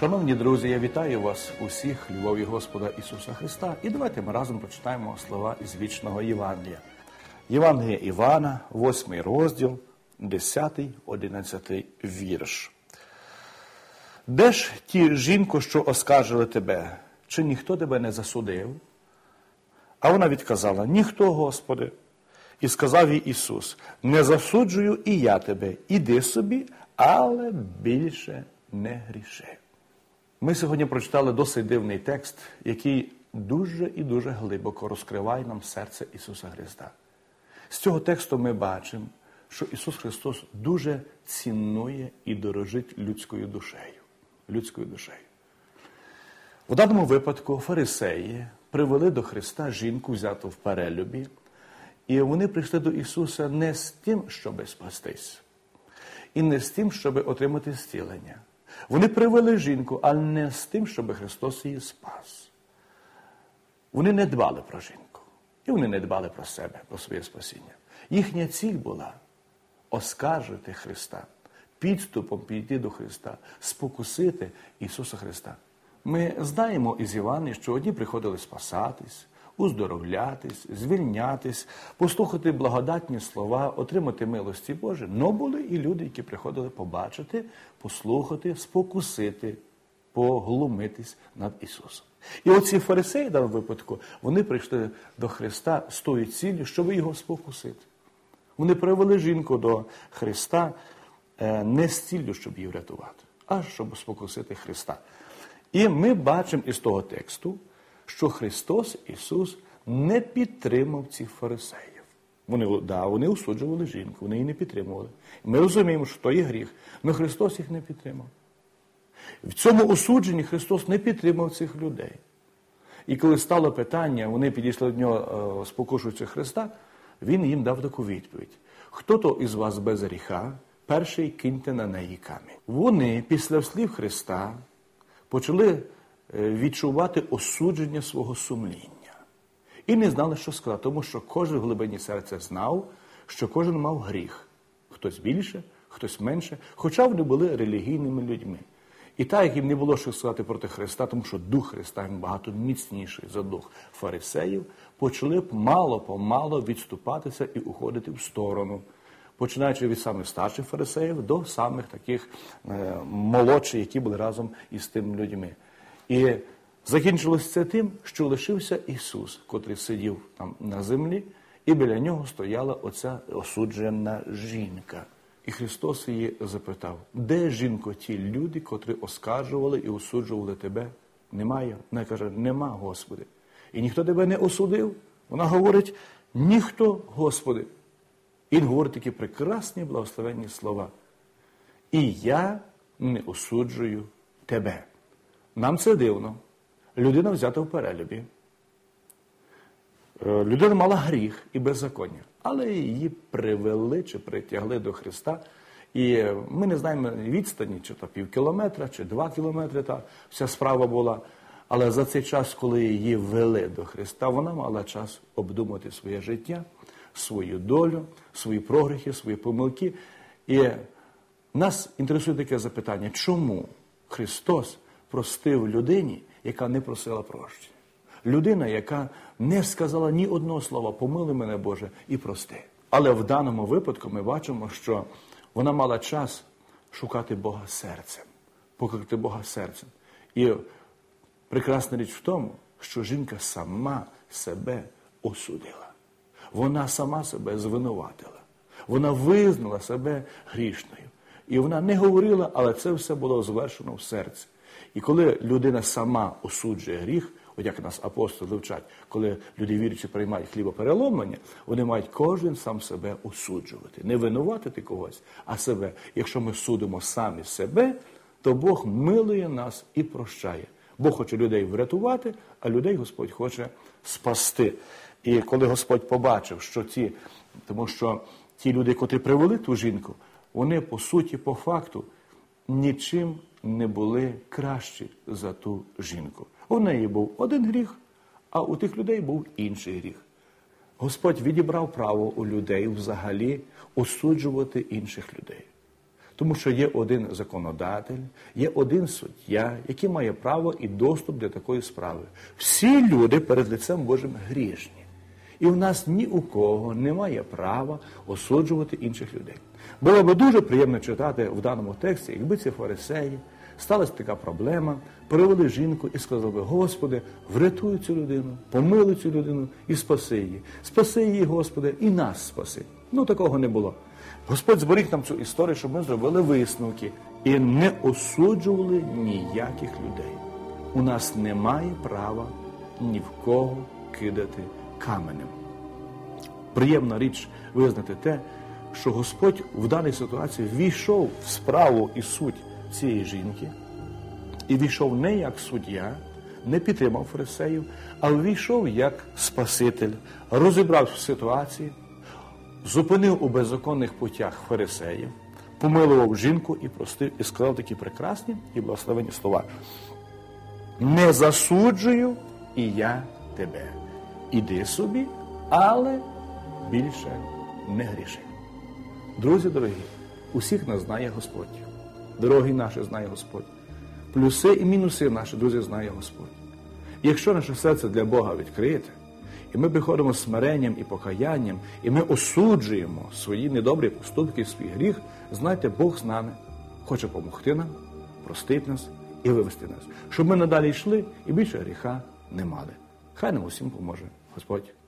Шановні друзі, я вітаю вас усіх, любові Господа Ісуса Христа. І давайте ми разом прочитаємо слова із вічного Євангелія. Євангелія Івана, 8 розділ, 10, 11 вірш. Де ж ті жінко, що оскаржили тебе? Чи ніхто тебе не засудив? А вона відказала: Ніхто, Господи. І сказав їй Ісус: Не засуджую і я тебе, іди собі, але більше не гріши. Ми сьогодні прочитали досить дивний текст, який дуже і дуже глибоко розкриває нам серце Ісуса Христа. З цього тексту ми бачимо, що Ісус Христос дуже цінує і дорожить людською душею. Людською душею. В даному випадку фарисеї привели до Христа жінку, взяту в перелюбі, і вони прийшли до Ісуса не з тим, щоб спастись, і не з тим, щоб отримати зцілення. Вони привели жінку, а не з тим, щоб Христос її спас. Вони не дбали про жінку. І вони не дбали про себе, про своє спасіння. Їхня ціль була оскаржити Христа, підступом підійти до Христа, спокусити Ісуса Христа. Ми знаємо із Івана, що одні приходили спасатись, уздоровлятись, звільнятись, послухати благодатні слова, отримати милості Божі. Но були і люди, які приходили побачити, послухати, спокусити, поглумитись над Ісусом. І оці фарисеї, в даному випадку, вони прийшли до Христа з тою ціллю, щоб його спокусити. Вони привели жінку до Христа е, не з ціллю, щоб її врятувати, а щоб спокусити Христа. І ми бачимо із того тексту, що Христос Ісус не підтримав цих фарисеїв. Вони да, вони осуджували жінку, вони її не підтримували. Ми розуміємо, що то є гріх, але Христос їх не підтримав. В цьому осудженні Христос не підтримав цих людей. І коли стало питання, вони підійшли до нього, е, спокушуючи Христа, Він їм дав таку відповідь: хто то із вас без гріха, перший киньте на неї камінь. Вони після слів Христа почали відчувати осудження свого сумління. І не знали, що сказати, тому що кожен в глибині серця знав, що кожен мав гріх. Хтось більше, хтось менше, хоча вони були релігійними людьми. І так, як їм не було що сказати проти Христа, тому що Дух Христа він багато міцніший за дух фарисеїв, почали б мало-помало відступатися і уходити в сторону, починаючи від самих старших фарисеїв до самих таких е, молодших, які були разом із тими людьми. І закінчилося це тим, що лишився Ісус, котрий сидів там на землі, і біля нього стояла оця осуджена жінка. І Христос її запитав, де жінко ті люди, котрі оскаржували і осуджували тебе? Немає. Вона каже, нема, Господи. І ніхто тебе не осудив. Вона говорить, ніхто, Господи. І він говорить такі прекрасні благословенні слова. І я не осуджую тебе. Нам це дивно. Людина взята в перелюбі. Е, людина мала гріх і беззаконня, але її привели чи притягли до Христа. І ми не знаємо відстані, чи то пів кілометра, чи два кілометри. Та вся справа була. Але за цей час, коли її вели до Христа, вона мала час обдумати своє життя, свою долю, свої прогрехи, свої помилки. І нас інтересує таке запитання, чому Христос простив людині, яка не просила прощення? Людина, яка не сказала ні одного слова, помили мене Боже і прости. Але в даному випадку ми бачимо, що вона мала час шукати Бога серцем, покликати Бога серцем. І прекрасна річ в тому, що жінка сама себе осудила. Вона сама себе звинуватила. Вона визнала себе грішною. І вона не говорила, але це все було звершено в серці. І коли людина сама осуджує гріх, от як нас апостоли вчать, коли люди вірячи приймають хлібопереломлення, вони мають кожен сам себе осуджувати, не винуватити когось, а себе. Якщо ми судимо самі себе, то Бог милує нас і прощає. Бог хоче людей врятувати, а людей Господь хоче спасти. І коли Господь побачив, що ті, тому що ті люди, котрі привели ту жінку, вони по суті, по факту, нічим не були кращі за ту жінку. У неї був один гріх, а у тих людей був інший гріх. Господь відібрав право у людей взагалі осуджувати інших людей. Тому що є один законодатель, є один суддя, який має право і доступ до такої справи. Всі люди перед лицем Божим грішні. І в нас ні у кого немає права осуджувати інших людей. Було би дуже приємно читати в даному тексті, якби ці фарисеї сталася така проблема, привели жінку і сказали би, Господи, врятуй цю людину, помилуй цю людину і спаси її. Спаси її, Господи, і нас спаси. Ну такого не було. Господь зберіг нам цю історію, щоб ми зробили висновки і не осуджували ніяких людей. У нас немає права ні в кого кидати каменем. Приємна річ визнати те, що Господь в даній ситуації війшов в справу і суть цієї жінки, і війшов не як суддя, не підтримав фарисеїв, а війшов як Спаситель, розібрався в ситуації, зупинив у беззаконних путях фарисеїв, помилував жінку і простив, і сказав такі прекрасні і благословені слова. Не засуджую і я тебе. Іди собі, але більше не гріши. Друзі дорогі, усіх нас знає Господь. Дороги наші знає Господь. Плюси і мінуси наші, друзі, знає Господь. Якщо наше серце для Бога відкрите, і ми приходимо з смиренням і покаянням, і ми осуджуємо свої недобрі поступки, свій гріх, знайте, Бог з нами хоче допомогти нам, простить нас і вивести нас, щоб ми надалі йшли і більше гріха не мали. Хай нам усім поможе Господь.